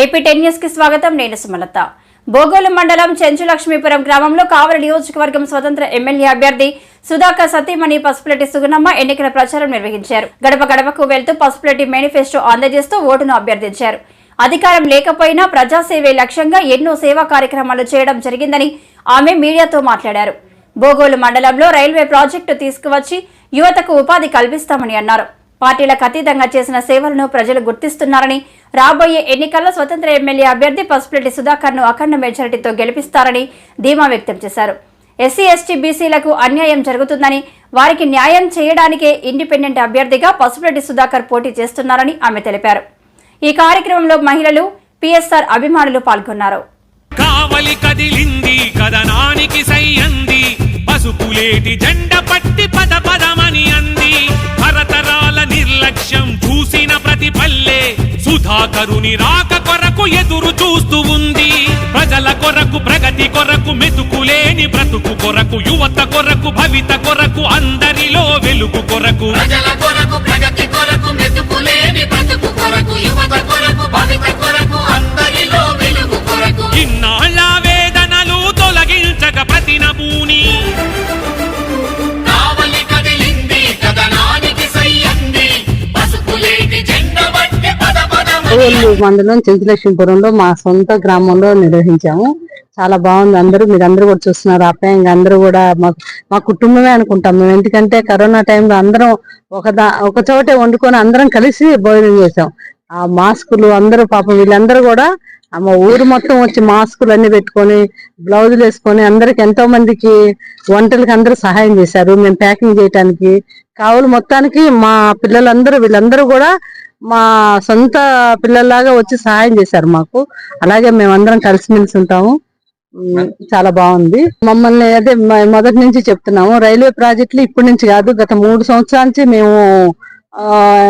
AP ten న్యూస్కి స్వాగతం. నేను సుమలత. బోగోలు మండలం చెంచులక్ష్మీపురం గ్రామంలో కావలి నియోజకవర్గం స్వతంత్ర ఎమ్మెల్యే అభ్యర్థి సుధాకర్ సతీమణి పసుపులెట్టి సుగుణమ్మ ఎన్నికల ప్రచారం నిర్వహించారు. గడప గడపకు వెళ్తూ పసుపులెట్టి మేనిఫెస్టో అందజేస్తూ ఓటును అభ్యర్థించారు. అధికారం లేకపోయినా ప్రజాసేవే లక్ష్యంగా ఎన్నో సేవా కార్యక్రమాలు చేయడం జరిగిందని ఆమె మీడియాతో మాట్లాడారు. బోగోలు మండలంలో రైల్వే ప్రాజెక్టు తీసుకువచ్చి యువతకు ఉపాధి కల్పిస్తామని అన్నారు. పార్టీలకు అతీతంగా చేసిన సేవలను ప్రజలు గుర్తిస్తున్నారని రాబోయే ఎన్నికల్లో స్వతంత్ర ఎమ్మెల్యే అభ్యర్థి పసుపులెట్టి సుధాకర్ను అఖండ మెజారిటీతో గెలిపిస్తారని ధీమా వ్యక్తం చేశారు. ఎస్సీ ఎస్టీ బీసీలకు అన్యాయం జరుగుతుందని వారికి న్యాయం చేయడానికే ఇండిపెండెంట్ అభ్యర్థిగా పసుపులెట్టి సుధాకర్ పోటీ చేస్తున్నారని ఆమె తెలిపారు. ఈ కార్యక్రమంలో మహిళలు పిఎస్ఆర్ అభిమానులు పాల్గొన్నారు. కావలి కదిలింది కదనానికి సయ్యంది పసుపులేటి జెండ పట్టి సుధాకరుని రాక కొరకు ఎదురు చూస్తూ ఉంది. ప్రజల కొరకు ప్రగతి కొరకు మెతుకులేని బ్రతుకు కొరకు యువత కొరకు భవిత కొరకు అందరిలో వెలుగు కొరకు. ప్రజల కొరకు ప్రగతి కొరకు పదమని మండలం చెంచులక్ష్మీపురంలో మా సొంత గ్రామంలో నిర్వహించాము. చాలా బాగుంది అందరూ మీరు అందరూ కూడా చూస్తున్నారు ఆప్యాయంగా అందరూ కూడా మా మా కుటుంబమే అనుకుంటాం. మేము ఎందుకంటే కరోనా టైంలో అందరం ఒక దా ఒక చోటే వండుకొని అందరం కలిసి భోజనం చేసాం ఆ మాస్కులు అందరూ పాపం వీళ్ళందరూ కూడా ఆ మా ఊరు మొత్తం వచ్చి మాస్కులు అన్ని పెట్టుకొని బ్లౌజులు వేసుకొని అందరికి ఎంతో మందికి వంటలకి అందరూ సహాయం చేశారు. మేము ప్యాకింగ్ చేయడానికి కావులు మొత్తానికి మా పిల్లలందరూ వీళ్ళందరూ కూడా మా సొంత పిల్లల్లాగా వచ్చి సహాయం చేశారు మాకు. అలాగే మేమందరం కలిసిమెలిసి ఉంటాము. చాలా బాగుంది. మమ్మల్ని అదే మొదటి నుంచి చెప్తున్నాము. రైల్వే ప్రాజెక్టులు ఇప్పటి నుంచి కాదు గత మూడు సంవత్సరాల నుంచి మేము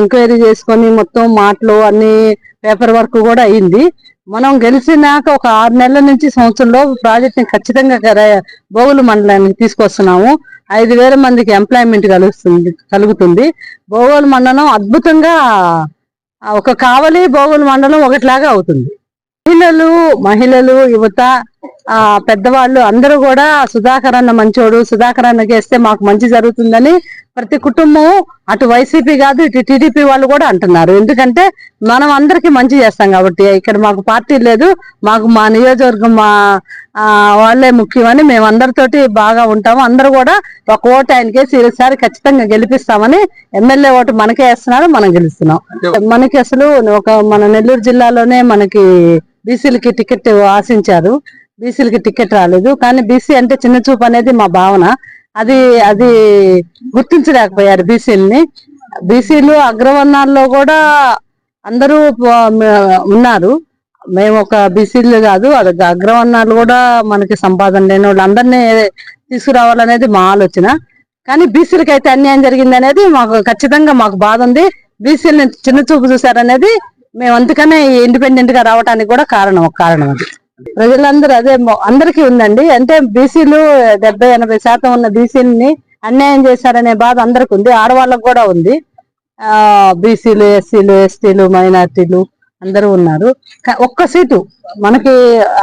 ఎంక్వైరీ చేసుకొని మొత్తం మాటలు అన్ని పేపర్ వర్క్ కూడా అయింది. మనం గెలిచినాక ఒక ఆరు నెలల నుంచి సంవత్సరంలో ప్రాజెక్ట్ని ఖచ్చితంగా బోగులు మండలానికి తీసుకొస్తున్నాము. ఐదు వేల మందికి ఎంప్లాయ్మెంట్ కలుగుతుంది కలుగుతుంది. బోగోలు మండలం అద్భుతంగా ఒక కావలి బోగోలు మండలం ఒకటిలాగా అవుతుంది. మహిళలు మహిళలు యువత ఆ పెద్దవాళ్ళు అందరూ కూడా సుధాకర్ అన్న మంచోడు సుధాకర్ అన్నకి వేస్తే మాకు మంచి జరుగుతుందని ప్రతి కుటుంబం అటు వైసీపీ కాదు ఇటు టీడీపీ వాళ్ళు కూడా అంటున్నారు. ఎందుకంటే మనం అందరికి మంచి చేస్తాం కాబట్టి ఇక్కడ మాకు పార్టీ లేదు మాకు మా నియోజకవర్గం మా వాళ్ళే ముఖ్యమని మేము అందరితోటి బాగా ఉంటాము. అందరూ కూడా ఒక ఓటు ఆయనకేసి ఈసారి ఖచ్చితంగా గెలిపిస్తామని ఎమ్మెల్యే ఓటు మనకే వేస్తున్నారు మనం గెలుస్తున్నాం. మనకి అసలు ఒక మన నెల్లూరు జిల్లాలోనే మనకి బీసీలకి టికెట్ ఆశించారు. బీసీలకి టికెట్ రాలేదు. కానీ బీసీ అంటే చిన్న చూపు అనేది మా భావన. అది అది గుర్తించలేకపోయారు బీసీలని. బీసీలు అగ్రవర్ణాల్లో కూడా అందరూ ఉన్నారు. మేము ఒక బీసీలు కాదు అది అగ్రవర్ణాలు కూడా మనకి సంపాదన లేని వాళ్ళు అందరినీ తీసుకురావాలనేది మా ఆలోచన. కానీ బీసీలకి అయితే అన్యాయం జరిగింది అనేది మాకు ఖచ్చితంగా మాకు బాధ ఉంది. బీసీలని చిన్న చూపు చూసారనేది మేము అందుకనే ఇండిపెండెంట్గా రావడానికి కూడా కారణం ఒక కారణం అది. ప్రజలందరూ అదే అందరికీ ఉందండి. అంటే బీసీలు డెబ్బై ఎనభై శాతం ఉన్న బీసీలని అన్యాయం చేశారనే బాధ అందరికి ఉంది. ఆడవాళ్ళకు కూడా ఉంది. ఆ బీసీలు ఎస్సీలు ఎస్టీలు మైనార్టీలు అందరూ ఉన్నారు. ఒక్క సీటు మనకి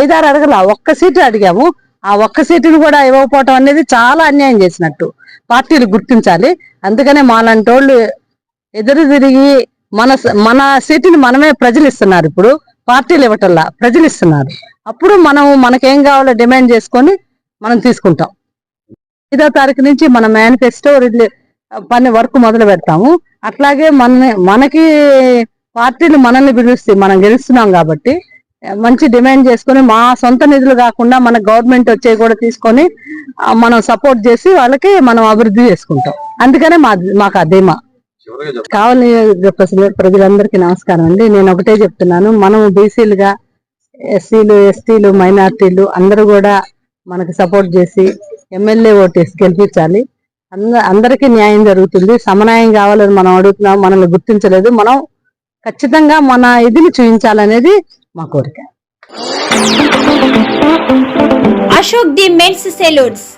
ఐదారు అడగల ఒక్క సీటు అడిగాము. ఆ ఒక్క సీటును కూడా ఇవ్వకపోవటం అనేది చాలా అన్యాయం చేసినట్టు పార్టీలు గుర్తించాలి. అందుకనే మాలాంటి వాళ్ళు ఎదురు తిరిగి మన మన సీటుని మనమే ప్రజలు ఇస్తున్నారు ఇప్పుడు. పార్టీలు ఇవ్వటల్లా ప్రజలు ఇస్తున్నారు అప్పుడు మనం మనకేం కావాలో డిమాండ్ చేసుకొని మనం తీసుకుంటాం. ఐదో తారీఖు నుంచి మన మేనిఫెస్టో పని వర్క్ మొదలు పెడతాము. అట్లాగే మన మనకి పార్టీలు మనల్ని పిలుస్తాయి. మనం గెలుస్తున్నాం కాబట్టి మంచి డిమాండ్ చేసుకొని మా సొంత నిధులు కాకుండా మన గవర్నమెంట్ వచ్చే కూడా తీసుకొని మనం సపోర్ట్ చేసి వాళ్ళకి మనం అభివృద్ధి చేసుకుంటాం. అందుకనే మా మాకు అదేమా కావాలి ప్రజల- ప్రజలందరికీ నమస్కారం అండి. నేను ఒకటే చెప్తున్నాను. మనం బీసీలుగా ఎస్సీలు ఎస్టీలు మైనార్టీలు అందరూ కూడా మనకి సపోర్ట్ చేసి ఎమ్మెల్యే ఓటేసి గెలిపించాలి. అంద అందరికీ న్యాయం జరుగుతుంది. సమన్యాయం కావాలని మనం అడుగుతున్నాం. మనల్ని గుర్తించలేదు. మనం ఖచ్చితంగా మన ఇదిని చూపించాలనేది మా కోరిక. Ashok the men's salons